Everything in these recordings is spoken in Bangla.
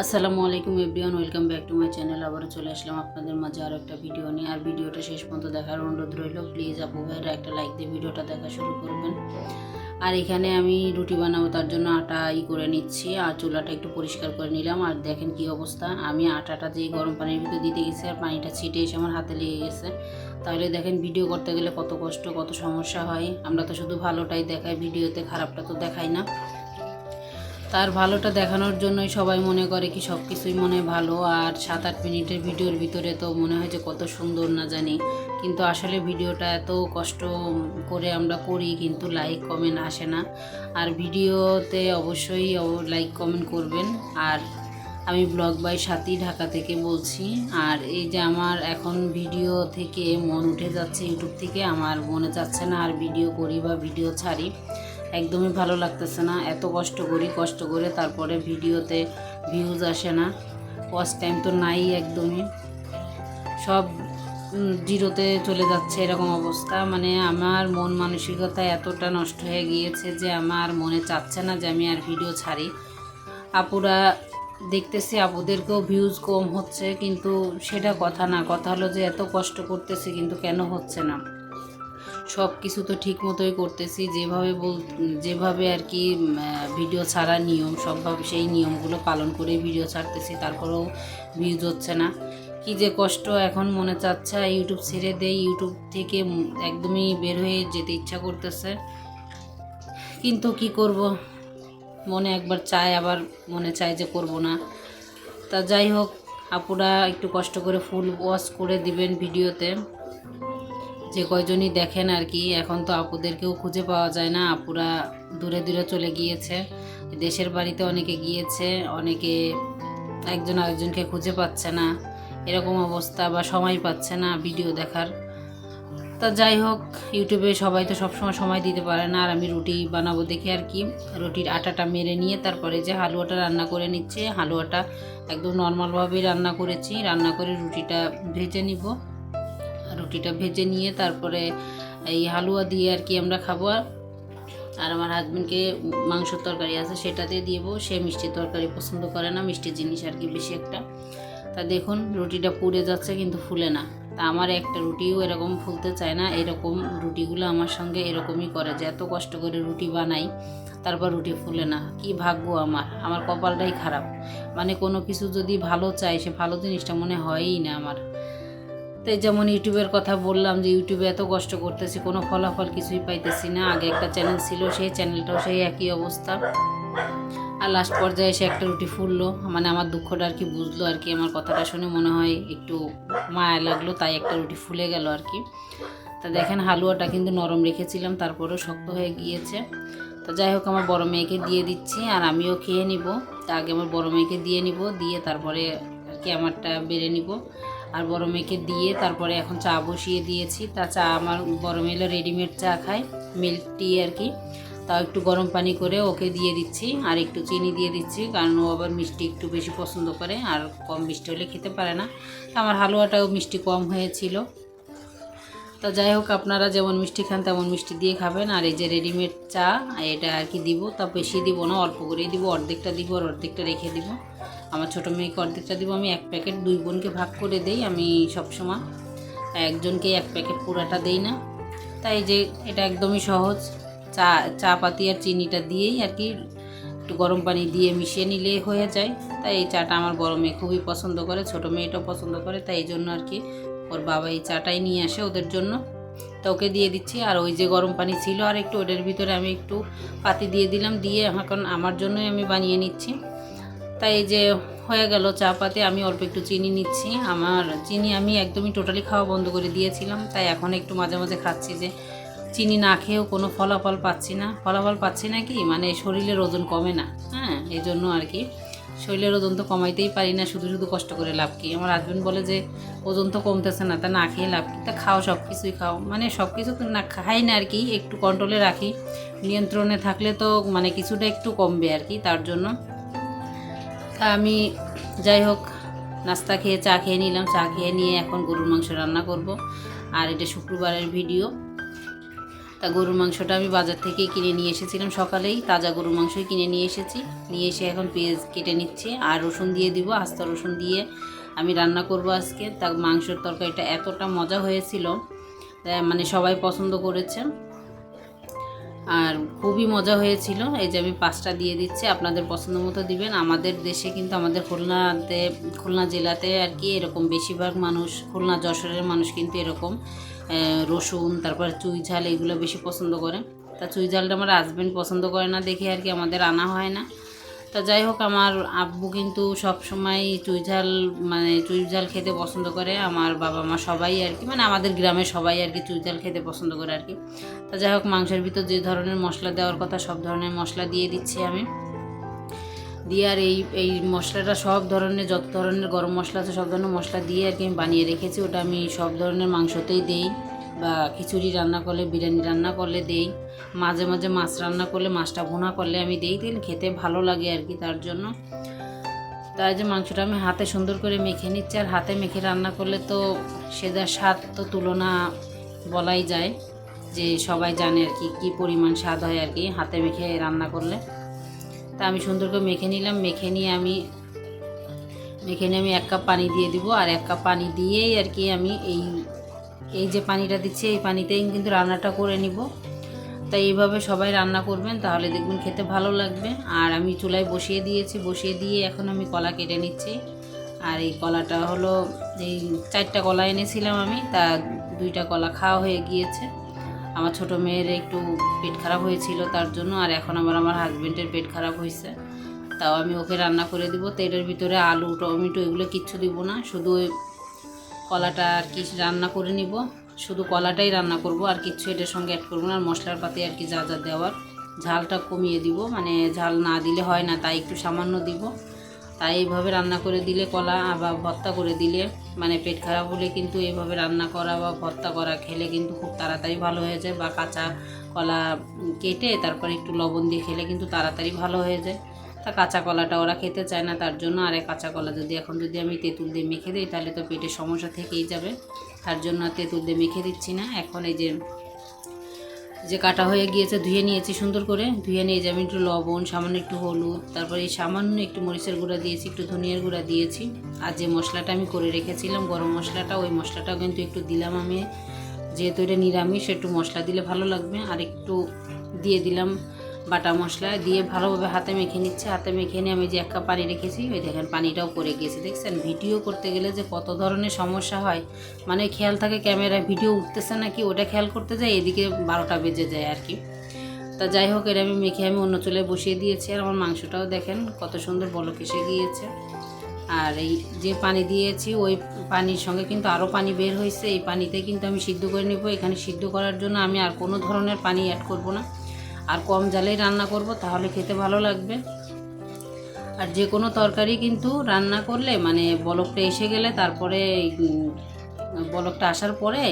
আসসালামু আলাইকুম everyone, welcome back to my channel. আবারও চলে আসলাম আপনাদের মাঝে আরও একটা ভিডিও নিয়ে। আর ভিডিওটা শেষ পর্যন্ত দেখার অনুরোধ রইল, প্লিজ আপু ভাইরা একটা লাইক দিয়ে ভিডিওটা দেখা শুরু করবেন। আর এখানে আমি রুটি বানাবো, তার জন্য আটা ই করে নিচ্ছি, আর চুলাটা একটু পরিষ্কার করে নিলাম। আর দেখেন কি অবস্থা, আমি আটাটা যেই গরম পানির ভিতরে দিতে গেছি, আর পানিটা ছিটে এসে আমার হাতে লেগে গেছে। তাহলে দেখেন ভিডিও করতে গেলে কত কষ্ট, কত সমস্যা হয়। আমরা তো শুধু ভালোটাই দেখাই, ভিডিওতে খারাপটা তো দেখাই না। তার ভালোটা দেখানোর জন্যই সবাই মনে করে কি সব কিছুই মনে ভালো, আর সাত আট মিনিটের ভিডিওর ভিতরে তো মনে হয় যে কত সুন্দর না জানি। কিন্তু আসলে ভিডিওটা এত কষ্ট করে আমরা করি, কিন্তু লাইক কমেন্ট আসে না। আর ভিডিওতে অবশ্যই লাইক কমেন্ট করবেন। আর আমি ব্লগ বাই সাথী ঢাকা থেকে বলছি। আর এই যে আমার এখন ভিডিও থেকে মন উঠে যাচ্ছে ইউটিউব থেকে, আমার মনে যাচ্ছে না আর ভিডিও করি বা ভিডিও ছাড়ি। একদমই ভালো লাগতেছে না। এত কষ্ট করি, কষ্ট করে তারপরে ভিডিওতে ভিউজ আসে না। ওয়াচ টাইম তো নাই একদমই। সব জিরোতে চলে যাচ্ছে এরকম অবস্থা। মানে আমার মন মানসিকতা এতটা নষ্ট হয়ে গিয়েছে যে আমার মনে চাচ্ছে না যে আমি আর ভিডিও ছাড়ি। আপুরা দেখতেছি, আপুদেরকেও ভিউজ কম হচ্ছে, কিন্তু সেটা কথা না। কথা হলো যে এত কষ্ট করতেছি, কিন্তু কেন হচ্ছে না? সব কিছু তো ঠিক মতোই করতেছি। যেভাবে বল, যেভাবে আর কি ভিডিও ছাড়ার নিয়ম সবভাবে সেই নিয়মগুলো পালন করে ভিডিও ছাড়তেছি, তারপরেও ভিউজ হচ্ছে না। কি যে কষ্ট এখন মনে চাচ্ছে ইউটিউব ছেড়ে দেই ইউটিউব থেকে একদমই বের হয়ে যেতে ইচ্ছা করতেছে। কিন্তু কি করব? মনে একবার চায়, আবার মনে চায় যে করব না। তা যাই হোক, আপুরা একটু কষ্ট করে ফুল ওয়াশ করে দিবেন ভিডিওতে যে কয়জনই দেখেন আর কি, এখন তো আপুদেরকেও খুঁজে পাওয়া যায় না। আপুরা দূরে দূরে চলে গিয়েছে, দেশের বাড়িতে অনেকে গিয়েছে, অনেকে একজন আরেকজনকে খুঁজে পাচ্ছে না। এরকম অবস্থা বা সময় পাচ্ছে না ভিডিও দেখার। তা যাই হোক, ইউটিউবে সবাই তো সবসময় সময় দিতে পারে না, আর আমি রুটি বানাবো দেখে আর কি। রুটির আটাটা মেরে নিয়ে তারপরে যে হালুয়াটা রান্না করে নিচ্ছে, হালুয়াটা একদম নর্মালভাবেই রান্না করেছি। রান্না করে রুটিটা ভেজে নিব। রুটিটা ভেজে নিয়ে তারপরে এই হালুয়া দিয়ে আর কি আমরা খাব। আর আর আমার হাজবেন্ডকে মাংসর তরকারি আছে সেটাতে দিব সে মিষ্টি তরকারি পছন্দ করে না, মিষ্টি জিনিস আর কি বেশি একটা। তা দেখুন, রুটিটা পুড়ে যাচ্ছে কিন্তু ফুলে না। তা আমার একটা রুটিও এরকম ফুলতে চায় না, এরকম রুটিগুলো আমার সঙ্গে এরকমই করে যে এত কষ্ট করে রুটি বানাই, তারপর রুটি ফুলে না। কি ভাগ্য আমার আমার কপালটাই খারাপ। মানে কোনো কিছু যদি ভালো চাই সে ভালো জিনিসটা মনে হয়ই না আমার। তাই যেমন ইউটিউবের কথা বললাম যে ইউটিউবে এত কষ্ট করতেছি, কোনো ফলাফল কিছুই পাইতেছি না। আগে একটা চ্যানেল ছিল, সেই চ্যানেলটাও সেই একই অবস্থা। আর লাস্ট পর্যায়ে এসে একটা রুটি ফুললো। মানে আমার দুঃখটা আর কি বুঝলো আর কি, আমার কথাটা শুনে মনে হয় একটু মায়া লাগল, তাই একটা রুটি ফুলে গেল আর কি। তা দেখেন হালুয়াটা কিন্তু নরম রেখেছিলাম, তারপরেও শক্ত হয়ে গিয়েছে। তো যাই হোক, আমার বড় মেয়েকে দিয়ে দিচ্ছি আর আমিও খেয়ে নিব। তা আগে আমার বড় মেয়েকে দিয়ে নিব, দিয়ে তারপরে আর কি আমারটা বেড়ে নিব। আর বড় মেয়েকে দিয়ে তারপরে এখন চা বসিয়ে দিয়েছি। তা চা আমার বড় মেয়েলো রেডিমেড চা খায় মিল্ক টি আর কি। তাও একটু গরম পানি করে ওকে দিয়ে দিচ্ছি আর একটু চিনি দিয়ে দিচ্ছি, কারণ ও আবার মিষ্টি একটু বেশি পছন্দ করে আর কম মিষ্টি হলে খেতে পারে না। আমার হালুয়াটাও মিষ্টি কম হয়েছিল। তো যাই হোক, আপনারা যেমন মিষ্টি খান তেমন মিষ্টি দিয়ে খাবেন। আর এই যে রেডিমেড চা, এটা আর কি দিব? তা বেশি দিব না, অল্প করেই দিব, অর্ধেকটা দিব আর অর্ধেকটা রেখে দিব। আমার ছোটো মেয়েকে অর্ধেকটা দিব, আমি এক প্যাকেট দুই বোনকে ভাগ করে দেই আমি সবসময় একজনকে এক প্যাকেট পুরাটা দেই না। তাই যে এটা একদমই সহজ। চা চা পাতি আর চিনিটা দিয়েই আর কি একটু গরম পানি দিয়ে মিশিয়ে নিলে হয়ে যায়। তাই এই চাটা আমার বড় মেয়ে খুবই পছন্দ করে, ছোটো মেয়েটাও পছন্দ করে। তাই এই জন্য আর কি ওর বাবা এই চাটাই নিয়ে আসে ওদের জন্য। তো ওকে দিয়ে দিচ্ছি। আর ওই যে গরম পানি ছিল, আর একটু ওটার ভিতরে আমি একটু পাতি দিয়ে দিলাম। দিয়ে এখন আমার জন্যই আমি বানিয়ে নিচ্ছি। তাই যে হয়ে গেল চা পাতে আমি অল্প একটু চিনি নিচ্ছি। আমার চিনি আমি একদমই টোটালি খাওয়া বন্ধ করে দিয়েছিলাম, তাই এখন একটু মাঝে মাঝে খাচ্ছি যে চিনি না খেয়েও কোনো ফলাফল পাচ্ছি না। ফলাফল পাচ্ছি না কি? মানে শরীরের ওজন কমে না হ্যাঁ এই জন্য আর কি। শরীরের ওজন তো কমাইতেই পারি না, শুধু শুধু কষ্ট করে লাভ কি? আমার হাজবেন্ড বলে যে, ওজন তো কমতেছে না, তা না খেয়ে লাভ কি? তা খাও সব কিছুই খাও। মানে সব কিছু তো না খাই না আর কি, একটু কন্ট্রোলে রাখি। নিয়ন্ত্রণে থাকলে তো মানে কিছুটা একটু কমবে আর কি, তার জন্য। তা আমি যাই হোক, নাস্তা খেয়ে চা খেয়ে নিলাম। চা খেয়ে নিয়ে এখন গরুর মাংস রান্না করব। আর এটা শুক্রবারের ভিডিও। তা গরুর মাংসটা আমি বাজার থেকে কিনে নিয়ে এসেছিলাম সকালেই। তাজা গরুর মাংসই কিনে নিয়ে এসেছি। নিয়ে এসে এখন পেঁয়াজ কেটে নিচ্ছি। আর রসুন দিয়ে দিব, আস্ত রসুন দিয়ে আমি রান্না করব আজকে। তা মাংসের তরকারিটা এতটা মজা হয়েছিল। মানে সবাই পছন্দ করেছে। আর খুবই মজা হয়েছিল। এই যে আমি পাঁচটা দিয়ে দিচ্ছি, আপনাদের পছন্দ মতো দিবেন। আমাদের দেশে কিন্তু আমাদের খুলনাতে, খুলনা জেলাতে আর কি এরকম বেশিরভাগ মানুষ, খুলনা যশোরের মানুষ কিন্তু এরকম রসুন, তারপর চুই ঝাল এগুলো বেশি পছন্দ করে। তা চুই ঝালটা আমার হাজব্যান্ড পছন্দ করে না, দেখে আর কি আমাদের আনা হয় না। তা যাই হোক, আমার আব্বু কিন্তু সব সময় চুই ঝাল মানে চুই ঝাল খেতে পছন্দ করে। আমার বাবা মা সবাই আর কি মানে আমাদের গ্রামে সবাই আর কি চুই ঝাল খেতে পছন্দ করে আর কি। তা যাই হোক, মাংসের ভিতর যে ধরনের মশলা দেওয়ার কথা, সব ধরনের মশলা দিয়ে দিচ্ছি আমি। দিয়ে আর এই এই মশলাটা সব ধরনের, যত ধরনের গরম মশলা আছে, সব ধরনের মশলা দিয়ে আর কি আমি বানিয়ে রেখেছি। ওটা আমি সব ধরনের মাংসতেই দেই। বা খিচুড়ি রান্না করলে, বিরিয়ানি রান্না করলে দেই। মাঝে মাঝে মাছ রান্না করলে, মাছটা ভুনা করলে আমি দেই। দিলে খেতে ভালো লাগে আর কি তার জন্য। তাই যে মাংসটা আমি হাতে সুন্দর করে মেখে নিচ্ছি। আর হাতে মেখে রান্না করলে তো সেদার স্বাদ তো তুলনা বলাই যায়, যে সবাই জানে আর কি, কী পরিমাণ স্বাদ হয় আর কি হাতে মেখে রান্না করলে। তা আমি সুন্দর করে মেখে নিলাম। মেখে নিয়ে আমি, মেখে নিয়ে আমি এক কাপ পানি দিয়ে দিব। আর এক কাপ পানি দিয়েই আর কি আমি এই এই যে পানিটা দিচ্ছি, এই পানিতেই কিন্তু রান্নাটা করে নিব। তাই এইভাবে সবাই রান্না করবেন, তাহলে দেখবেন খেতে ভালো লাগবে। আর আমি চুলায় বসিয়ে দিয়েছি, বসিয়ে দিয়ে এখন আমি কলা কেটে নিচ্ছি। আর এই কলাটা হলো, এই চারটা কলা এনেছিলাম আমি, তা দুইটা কলা খাওয়া হয়ে গিয়েছে। আমার ছোট মেয়ের একটু পেট খারাপ হয়েছিল তার জন্য, আর এখন আবার আমার হাজব্যান্ডের পেট খারাপ হয়েছে। তাও আমি ওকে রান্না করে দিব। তেলের ভিতরে আলু, টমেটো, এগুলো কিচ্ছু দিব না, শুধু কলাটা আর কি রান্না করে নিব। শুধু কলাটাই রান্না করব, আর কিচ্ছু এটার সঙ্গে অ্যাড করব না। আর মশলার পাতি আর কি যা যা দেওয়ার, ঝালটা কমিয়ে দিব। মানে ঝাল না দিলে হয় না, তাই একটু সামান্য দিব। তাই এইভাবে রান্না করে দিলে কলা বা ভর্তা করে দিলে মানে পেট খারাপ হলে কিন্তু এইভাবে রান্না করা বা ভর্তা করা খেলে কিন্তু খুব তাড়াতাড়ি ভালো হয়ে যায়। বা কাঁচা কলা কেটে তারপর একটু লবণ দিয়ে খেলে কিন্তু তাড়াতাড়ি ভালো হয়ে যায়। তা কাঁচা কলাটা ওরা খেতে চায় না, তার জন্য আরে কাঁচা কলা যদি এখন যদি আমি তেঁতুল দিয়ে মেখে দিই, তাহলে তো পেটের সমস্যা থেকেই যাবে। তার জন্য তেঁতুল দিয়ে মেখে দিচ্ছি না। এখন এই যে যে কাটা হয়ে গিয়েছে, ধুয়ে নিয়েছি সুন্দর করে। ধুয়ে নিয়ে যাবে একটু লবণ, সামান্য একটু হলুদ, তারপরে এই সামান্য একটু মরিচের গুঁড়া দিয়েছি, একটু ধনিয়ার গুঁড়া দিয়েছি। আর যে মশলাটা আমি করে রেখেছিলাম, গরম মশলাটা, ওই মশলাটাও কিন্তু একটু দিলাম আমি। যেহেতু এটা নিরামিষ, একটু মশলা দিলে ভালো লাগবে। আর একটু দিয়ে দিলাম বাটা মশলা দিয়ে ভালোভাবে হাতে মেখে নিচ্ছে। হাতে মেখে নিয়ে আমি যে এক কাপ পানি রেখেছি, ওই দেখেন পানিটাও পড়ে গিয়েছে। দেখছেন? ভিডিও করতে গেলে যে কত ধরনের সমস্যা হয়। মানে খেয়াল থাকে ক্যামেরায় ভিডিও উঠতেছে নাকি? ওটা খেয়াল করতে যায়, এদিকে বারোটা বেজে যায় আর কি। তা যাই হোক, এটা আমি মেখে আমি অন্য চুলায় বসিয়ে দিয়েছি। আর আমার মাংসটাও দেখেন কত সুন্দর বলক এসে গিয়েছে। আর এই যে পানি দিয়েছি, ওই পানির সঙ্গে কিন্তু আরও পানি বের হয়েছে। এই পানিতে কিন্তু আমি সিদ্ধ করে নেব। এখানে সিদ্ধ করার জন্য আমি আর কোনো ধরনের পানি অ্যাড করব না। আর কম জালেই রান্না করব, তাহলে খেতে ভালো লাগবে। আর যে কোনো তরকারি কিন্তু রান্না করলে মানে বলকটা এসে গেলে, তারপরে বলকটা আসার পরে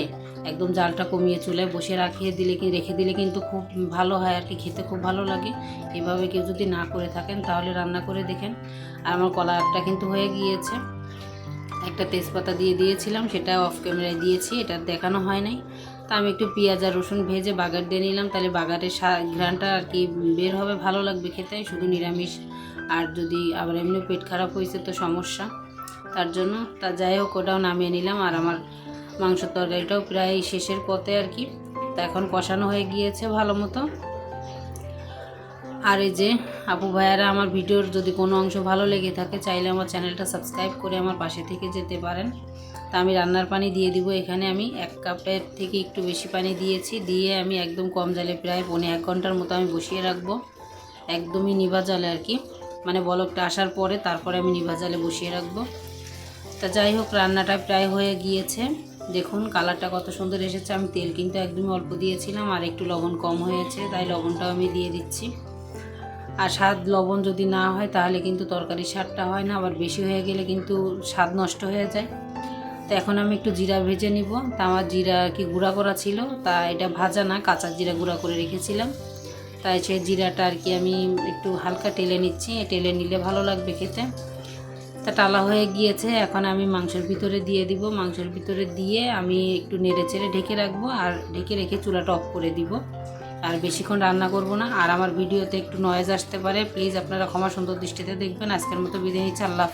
একদম জালটা কমিয়ে চুলায় বসে রাখিয়ে দিলে কি, রেখে দিলে কিন্তু খুব ভালো হয় আর কি, খেতে খুব ভালো লাগে। এভাবে কেউ যদি না করে থাকেন, তাহলে রান্না করে দেখেন। আর আমার কলাটা কিন্তু হয়ে গিয়েছে। একটা তেজপাতা দিয়ে দিয়েছিলাম, সেটা অফ ক্যামেরায় দিয়েছি, এটা দেখানো হয় নাই। তা আমি একটু পেঁয়াজ আর রসুন ভেজে বাগার দিয়ে নিলাম। তাহলে বাগারের ঘ্রাণটা আর কি বের হবে, ভালো লাগবে খেতে। শুধু নিরামিষ। আর যদি আবার এমনি পেট খারাপ হয়েছে তো সমস্যা। তার জন্য তা যাই হোক, ওটাও নামিয়ে নিলাম। আর আমার মাংস তরকারিটাও প্রায় শেষের পথে আর কি। তা এখন কষানো হয়ে গিয়েছে ভালো মতো। আর এই যে আপু ভাইয়ারা, আমার ভিডিওর যদি কোনো অংশ ভালো লেগে থাকে, চাইলে আমার চ্যানেলটা সাবস্ক্রাইব করে আমার পাশে থেকে যেতে পারেন। তা আমি রান্নার পানি দিয়ে দিব। এখানে আমি এক কাপের থেকে একটু বেশি পানি দিয়েছি। দিয়ে আমি একদম কম জালে প্রায় পৌনে এক ঘণ্টার মতো আমি বসিয়ে রাখব। একদমই নিভা জালে আর কি। মানে বলকটা আসার পরে তারপরে আমি নিভা জালে বসিয়ে রাখব। তা যাই হোক, রান্নাটা প্রায় হয়ে গিয়েছে। দেখুন, কালারটা কত সুন্দর এসেছে। আমি তেল কিন্তু একদমই অল্প দিয়েছিলাম আর একটু লবণ কম হয়েছে, তাই লবণটাও আমি দিয়ে দিচ্ছি। আর স্বাদ লবণ যদি না হয়, তাহলে কিন্তু তরকারির স্বাদটা হয় না। আবার বেশি হয়ে গেলে কিন্তু স্বাদ নষ্ট হয়ে যায়। তো এখন আমি একটু জিরা ভেজে নিব। তা আমার জিরা কি গুঁড়া করা ছিল? তা এটা ভাজা না, কাঁচা জিরা গুঁড়া করে রেখেছিলাম। তাই সেই জিরাটা আর কি আমি একটু হালকা টেলে নিচ্ছি। টেলে নিলে ভালো লাগবে খেতে। তা টালা হয়ে গিয়েছে। এখন আমি মাংসের ভিতরে দিয়ে দিব। মাংসের ভিতরে দিয়ে আমি একটু নেড়ে চেড়ে ঢেকে রাখব আর ঢেকে রেখে চুলাটা অফ করে দিব। আর বেশিক্ষণ রান্না করব না। আর আমার ভিডিওতে একটু নয়েজ আসতে পারে। প্লিজ আপনারা ক্ষমা সুন্দর দৃষ্টিতে দেখবেন। আজকের মতো বিদায় নিচ্ছি। আল্লাহ।